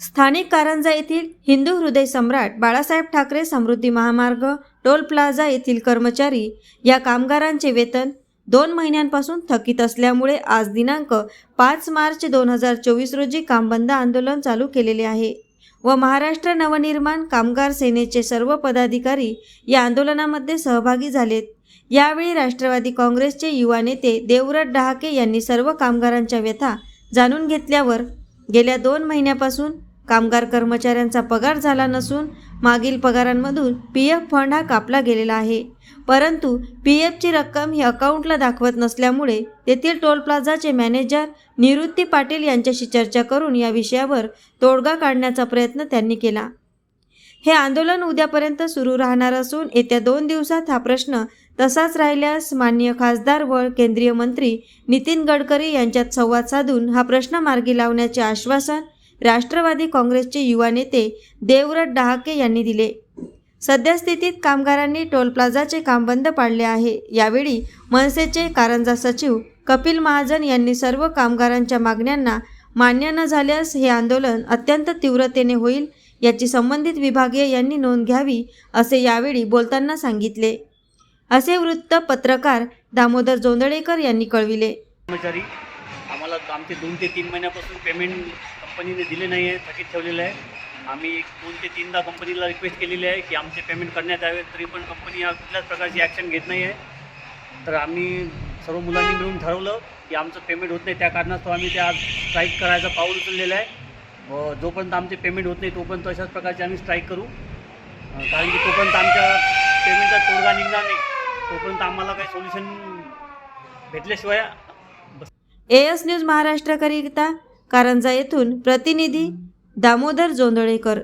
स्थानिक कारंजा येथील हिंदू हृदय सम्राट बाळासाहेब ठाकरे समृद्धी महामार्ग टोल प्लाझा येथील कर्मचारी या कामगारांचे वेतन दोन महिन्यांपासून थकीत असल्यामुळे आज दिनांक पाच मार्च दोन हजार चोवीस रोजी कामबंद आंदोलन चालू केलेले आहे व महाराष्ट्र नवनिर्माण कामगार सेनेचे सर्व पदाधिकारी या आंदोलनामध्ये सहभागी झालेत. यावेळी राष्ट्रवादी काँग्रेसचे युवा नेते देवव्रत डहाके यांनी सर्व कामगारांच्या व्यथा जाणून घेतल्यावर गेल्या दोन महिन्यापासून कामगार कर्मचाऱ्यांचा पगार झाला नसून मागील पगारांमधून पी एफ फंड हा कापला गेलेला आहे. परंतु पी एफची रक्कम ही अकाउंटला दाखवत नसल्यामुळे तेथील टोल प्लाझाचे मॅनेजर निवृत्ती पाटील यांच्याशी चर्चा करून या विषयावर तोडगा काढण्याचा प्रयत्न त्यांनी केला. हे आंदोलन उद्यापर्यंत सुरू राहणार असून येत्या दोन दिवसात हा प्रश्न तसाच राहिल्यास मान्य खासदार व केंद्रीय मंत्री नितीन गडकरी यांच्यात संवाद साधून हा प्रश्न मार्गी लावण्याचे आश्वासन राष्ट्रवादी काँग्रेसचे युवा नेते देवव्रत डहाके यांनी दिले. सद्यस्थितीत कामगारांनी टोल प्लाझाचे काम बंद पाडले आहे. यावेळी मनसेचे कारंजा सचिव कपिल महाजन यांनी सर्व कामगारांच्या मागण्यांना मान्य न झाल्यास हे आंदोलन अत्यंत तीव्रतेने होईल याची संबंधित विभागीय यांनी नोंद घ्यावी असे यावेळी बोलताना सांगितले. असे वृत्त पत्रकार दामोदर जोंदळेकर यांनी कळविले. कर्मचारी आम्हाला आमचे दोन ते तीन महिन्यापासून पेमेंट कंपनीने दिले नाही आहे थकीत ठेवलेलं आहे. आम्ही दोन ते तीनदा कंपनीला रिक्वेस्ट केलेली आहे की आमचे पेमेंट करण्यात यावे तरी पण कंपनी या कुठल्याच प्रकारची ॲक्शन घेत नाही आहे तर आम्ही सर्व मुलांनी मिळून ठरवलं की आमचं पेमेंट होत नाही त्या कारणास्तव आम्ही त्या स्ट्राईक करायचं पाऊल उचललेलं आहे. व जोपर्यंत आमचे पेमेंट होत नाही तोपर्यंत अशाच प्रकारचे आम्ही स्ट्राईक करू. कारण की तोपर्यंत आमच्या पेमेंटचा तोडगा निघणार नाही. तोपर्यंत आम्हाला काही सोल्युशन भेटल्याशिवाय एस न्यूज महाराष्ट्रकरिता कारंजा येथून प्रतिनिधी दामोदर जोंदळेकर